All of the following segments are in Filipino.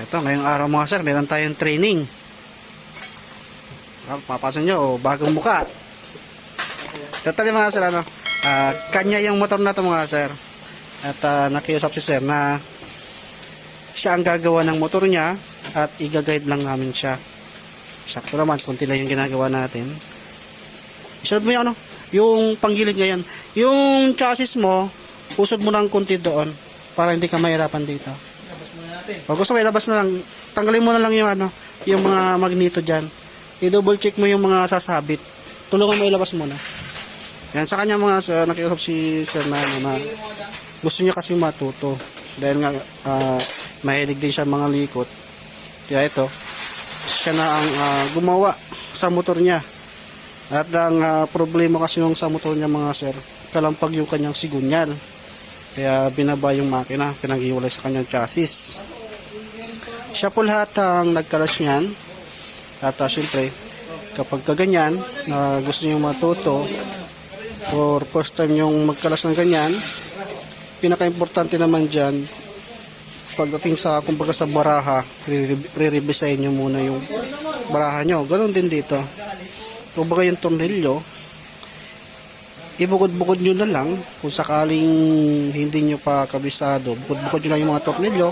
Ito, ngayong araw mga sir, meron tayong training. Ah, Papasan nyo, oh, bagong muka. Totally mga sir, ano, ah, kanya yung motor na to mga sir. At ah, nakiusap si sir na siya ang gagawa ng motor niya at i-guide lang namin siya. Sakto naman, kunti lang yung ginagawa natin. Isunod mo yung ano, yung panggilid ngayon. Yung chassis mo, usod mo ng kunti doon para hindi ka mahirapan dito. Pag gusto mo ilabas na lang, tanggalin mo na lang yung ano, yung mga magneto dyan. I-double check mo yung mga sasabit. Tulungan mo ilabas muna. Yan, sa kanya mga sir, nakiusap si Sir na, na gusto niya kasi matuto. Dahil nga, ah, mahilig din siya mga likot. Kaya ito, siya na ang ah, gumawa sa motor niya. At ang ah, problema kasi yung sa motor niya mga sir, kalampag yung kanyang sigunyal. Kaya binaba yung makina, pinag-iwalay sa kanyang chassis. Siya po lahat ang nagkalas niyan. At uh, syempre, kapag kaganyan, na gusto niyo matuto, or first time yung magkalas ng ganyan, pinaka-importante naman dyan, pagdating sa, kumbaga sa baraha, re-revisayin nyo muna yung baraha nyo. Ganon din dito. Kumbaga yung tornilyo, ibukod-bukod nyo na lang kung sakaling hindi nyo pa kabisado. Bukod-bukod nyo lang yung mga tornilyo,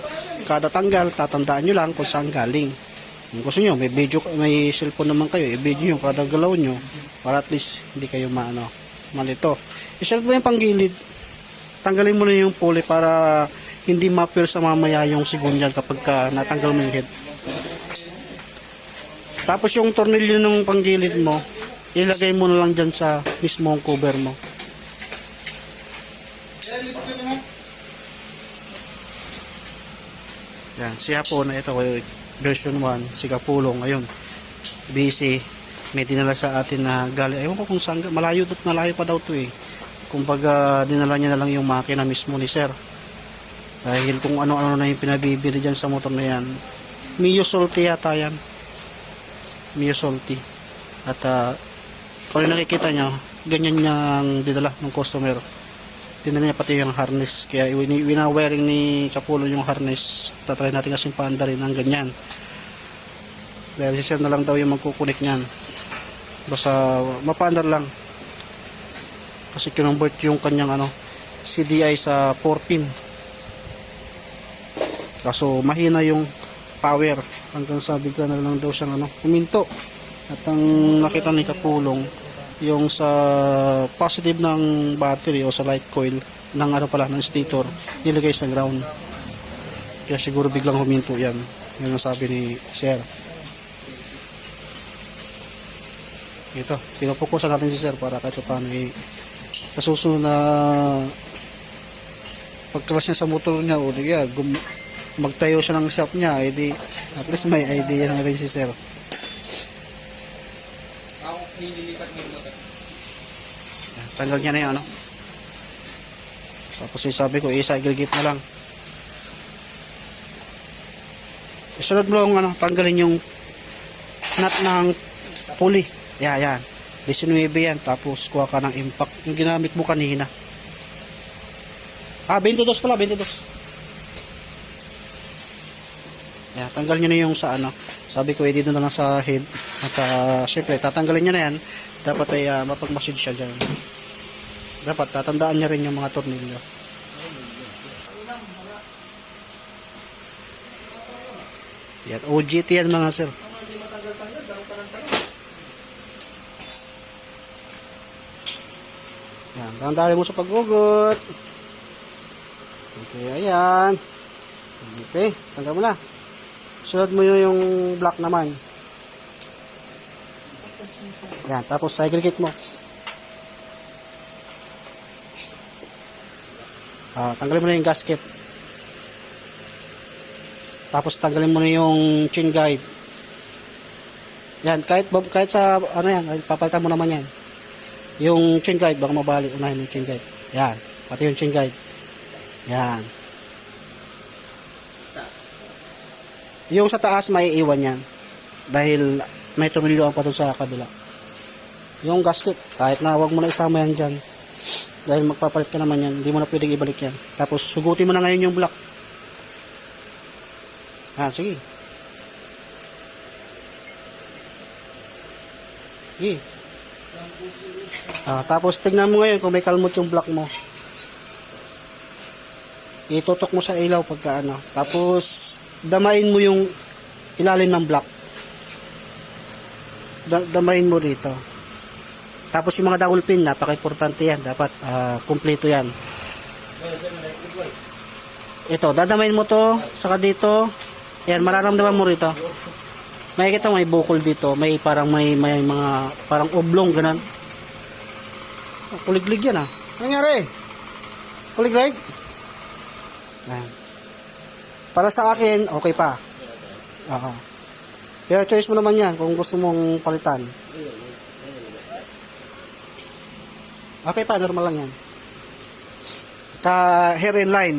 kada tanggal, tatandaan nyo lang kung saan galing. Kung gusto nyo, may video, may cellphone naman kayo, i-video nyo kada galaw nyo para at least hindi kayo maano, malito. I-set mo yung panggilid, tanggalin mo na yung pulley para hindi ma-feel sa mamaya yung sigunyal kapag ka natanggal mo yung head. Tapos yung tornilyo ng panggilid mo, ilagay mo na lang dyan sa mismong cover mo. Yan, si Hapon, ito version 1, si Kapulong, ayun, busy, may dinala sa atin na gali, ayun ko kung saan, malayo, malayo pa daw to eh. Kumbaga, dinala niya na lang yung makina mismo ni Sir. Dahil kung ano-ano na yung pinabibili dyan sa motor na yan, Mio Solti yata yan. Mio Solti. At uh, kung nakikita nyo, ganyan niyang dinala ng customer. Dinala niya pati yung harness. Kaya win- wina-wearing ni Kapulo yung harness. Tatry natin kasing paanda rin ng ganyan. Dahil si Sir na lang daw yung magkukunik niyan. Basta mapaandar lang. Kasi kinonvert yung kanyang ano, CDI sa 4 pin. Kaso mahina yung power. Hanggang sa bigla na lang daw siyang ano, huminto. At ang nakita ni Kapulong, yung sa positive ng battery o sa light coil ng ano pala, ng stator, nilagay sa ground. Kaya siguro biglang huminto yan. Yan ang sabi ni Sir. Ito, pinupukusan natin si Sir para kahit paano eh, sa susunod na pagkalas niya sa motor niya o di kaya magtayo siya ng shop niya edi at least may idea na rin si Sir. Nililipat yung motor. Tanggal niya na yung ano. Tapos sabi ko, isa aggregate na lang. Isunod mo lang ano, tanggalin yung nut ng pulley. Yan, yan. 19 yan. Tapos kuha ka ng impact. Yung ginamit mo kanina. Ah, 22 pala, 22. Yan, tanggal nyo na yung sa ano. Sabi ko, eh, dito na lang sa head. At uh, syempre, tatanggalin nyo na yan. Dapat ay uh, mapagmasid siya dyan. Dapat tatandaan niya rin yung mga tornilyo. Yan, OGT yan mga sir. Yan, tandaan mo sa pag-ugot. Okay, ayan. Okay, tanggal mo na. Sunod mo yun yung black naman. Yan, tapos segregate mo. Ah, tanggalin mo na yung gasket. Tapos tanggalin mo na yung chain guide. Yan, kahit kahit sa ano yan, papalitan mo naman yan. Yung chain guide baka mabali unahin yung chain guide. Yan, pati yung chain guide. Yan. Yung sa taas may iwan yan. Dahil may tumilyoan pa doon sa kabila. Yung gasket, kahit na wag mo na isama yan dyan. Dahil magpapalit ka naman yan, hindi mo na pwedeng ibalik yan. Tapos sugutin mo na ngayon yung block. Ah, sige. Sige. Ah, tapos tignan mo ngayon kung may kalmot yung block mo. Itutok mo sa ilaw pagka ano. Tapos damain mo yung ilalim ng block. Da- damain mo rito. Tapos yung mga dowel pin, napaka-importante yan. Dapat ah, kumpleto yan. Ito, dadamain mo to, saka dito. Yan, mararamdaman mo rito. May kita may bukol dito, may parang may may mga parang oblong ganun. Kuliglig yan ah. Nangyari? Kuliglig? Yan. Para sa akin, okay pa. Oo. Kaya choice mo naman yan kung gusto mong palitan. Okay pa, normal lang yan. Ka hair in line.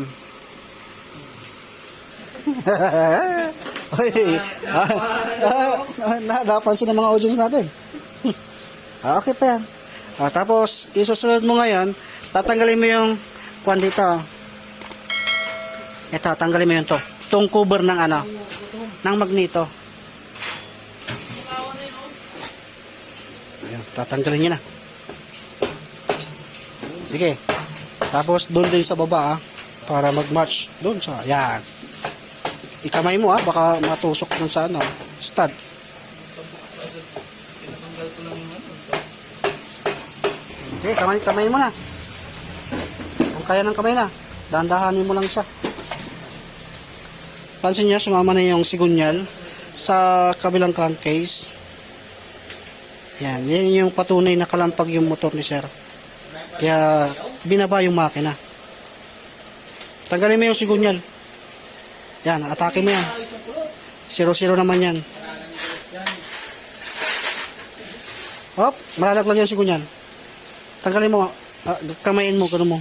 Oy, ah, ah, ah, napansin ng mga audience natin. ah, okay pa yan. Ah, tapos, isusunod mo ngayon, tatanggalin mo yung kwan dito. Ito, tanggalin mo yung to. Itong cover ng ano, ng magneto. Ayan, tatanggalin niya na. Sige. Tapos, doon din sa baba, ah, para mag-match. Doon sa, yan. Ikamay mo ah, baka matusok dun sa ano, stud. Okay, kamay, kamay mo na. Kung kaya ng kamay na, dahan-dahanin mo lang siya. Pansin niya, sumama na yung sigunyal sa kabilang crankcase. Yan, yan yung patunay na kalampag yung motor ni sir. Kaya binaba yung makina. Tanggalin mo yung sigunyal. Yan, atake mo yan. Zero-zero naman yan. Hop, malalaglag yung sigo niyan. Tanggalin mo, ah, kamayin mo, gano'n mo.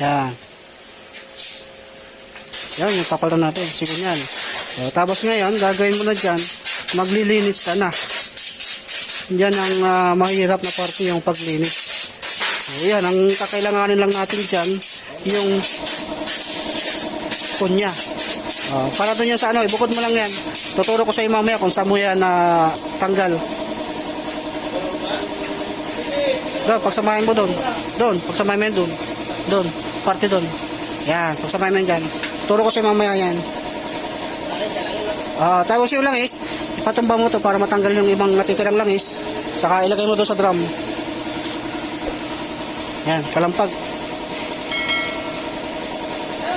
Yan. Yan, yung papalitan natin, sigo niyan. So, tapos ngayon, gagawin mo na dyan, maglilinis ka na. Yan ang ah, mahirap na parte yung paglinis. So, yan, ang kakailanganin lang natin dyan, yung kunya. Oh, para doon yan sa ano, ibukod mo lang yan. Tuturo ko sa iyo mamaya kung saan mo yan na tanggal. Doon, pagsamahin mo doon. Doon, pagsamahin mo yan doon. Doon, parte doon. Yan, pagsamahin mo yan dyan. Turo ko sa iyo mamaya yan. Ah, tapos yung langis, ipatumba mo to para matanggal yung ibang natitirang langis. Saka ilagay mo doon sa drum. Yan, kalampag.